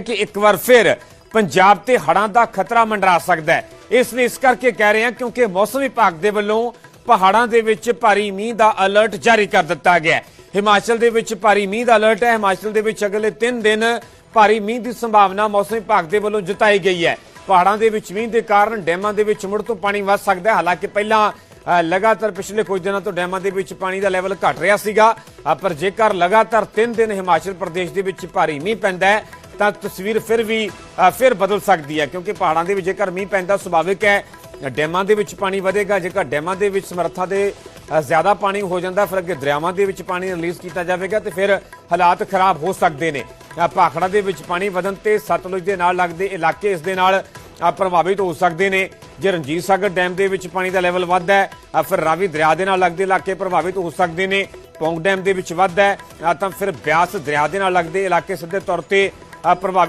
ਕਿ ਇੱਕ ਵਾਰ ਫਿਰ ਪੰਜਾਬ ਤੇ ਹੜਾਂ ਦਾ ਖਤਰਾ ਮੰਡਰਾ ਸਕਦਾ ਹੈ। ਇਸ ਲਈ ਇਸ ਕਰਕੇ ਕਹਿ ਰਹੇ ਹਾਂ ਕਿਉਂਕਿ ਮੌਸਮ ਵਿਭਾਗ ਦੇ ਵੱਲੋਂ ਪਹਾੜਾਂ ਦੇ ਵਿੱਚ ਭਾਰੀ ਮੀਂਹ ਦਾ ਅਲਰਟ ਜਾਰੀ ਕਰ ਦਿੱਤਾ ਗਿਆ ਹੈ। ਹਿਮਾਚਲ ਦੇ ਵਿੱਚ ਭਾਰੀ ਮੀਂਹ ਦਾ ਅਲਰਟ ਹੈ। ਹਿਮਾਚਲ ਦੇ ਵਿੱਚ ਅਗਲੇ 3 ਦਿਨ ਭਾਰੀ ਮੀਂਹ ਦੀ ਸੰਭਾਵਨਾ ਮੌਸਮ ਵਿਭਾਗ ਦੇ ਵੱਲੋਂ ਜਤਾਈ ਗਈ ਹੈ। ਪਹਾੜਾਂ ਦੇ ਵਿੱਚ ਮੀਂਹ ਦੇ ਕਾਰਨ ਡੈਮਾਂ ਦੇ ਵਿੱਚ ਮੁੜ ਤੋਂ ਪਾਣੀ ਵੱਧ ਸਕਦਾ ਹੈ। ਹਾਲਾਂਕਿ ਪਹਿਲਾਂ ਲਗਾਤਾਰ ਪਿਛਲੇ ਕੁਝ ਦਿਨਾਂ ਤੋਂ ਡੈਮਾਂ ਦੇ ਵਿੱਚ ਪਾਣੀ ਦਾ ਲੈਵਲ ਘਟ ਰਿਹਾ ਸੀਗਾ। ਪਰ ਜੇਕਰ ਲਗਾਤਾਰ 3 ਦਿਨ ਹਿਮਾਚਲ ਪ੍ਰਦੇਸ਼ ਦੇ ਵਿੱਚ ਭਾਰੀ ਮੀਂਹ ਪੈਂਦਾ ਹੈ ਤਾਂ ਤਸਵੀਰ ਫਿਰ ਵੀ ਫਿਰ ਬਦਲ ਸਕਦੀ ਹੈ ਕਿਉਂਕਿ ਪਹਾੜਾਂ ਦੇ ਵਿੱਚ ਜੇਕਰ ਮੀਂਹ ਪੈਂਦਾ ਸੁਭਾਵਿਕ ਹੈ ਡੈਮਾਂ ਦੇ ਵਿੱਚ ਪਾਣੀ ਵਧੇਗਾ ਜੇਕਰ ਡੈਮਾਂ ਦੇ ਵਿੱਚ ਸਮਰੱਥਾ ਦੇ ਜ਼ਿਆਦਾ ਪਾਣੀ ਹੋ ਜਾਂਦਾ ਫਿਰ ਅੱਗੇ ਦਰਿਆਵਾਂ ਦੇ ਵਿੱਚ ਪਾਣੀ ਰਿਲੀਜ਼ ਕੀਤਾ ਜਾਵੇਗਾ ਤੇ ਫਿਰ ਹਾਲਾਤ ਖਰਾਬ ਹੋ ਸਕਦੇ ਨੇ। ਅ, ਭਾਖੜਾ ਦੇ ਵਿੱਚ ਪਾਣੀ ਵਧਣ ਤੇ ਸਤਲੁਜ ਦੇ ਨਾਲ ਲੱਗਦੇ ਇਲਾਕੇ ਇਸ ਦੇ ਨਾਲ ਪ੍ਰਭਾਵਿਤ ਹੋ ਸਕਦੇ ਨੇ। ਜੇ ਰਣਜੀਤ ਸਾਗਰ ਡੈਮ ਦੇ ਵਿੱਚ ਪਾਣੀ ਦਾ ਲੈਵਲ ਵੱਧਦਾ ਹੈ ਫਿਰ ਰਾਵੀ ਦਰਿਆ ਦੇ ਨਾਲ ਲੱਗਦੇ ਇਲਾਕੇ ਪ੍ਰਭਾਵਿਤ ਹੋ ਸਕਦੇ ਨੇ। ਪੌਂਗ ਡੈਮ ਦੇ ਵਿੱਚ ਵੱਧਦਾ ਹੈ ਤਾਂ ਫਿਰ ਬਿਆਸ ਦਰਿਆ ਦੇ ਨਾਲ ਲੱਗਦੇ ਇਲਾਕੇ ਸਿੱਧੇ ਤੌਰ ਤੇ ਅ, ਪ੍ਰਭਾਵਿਤ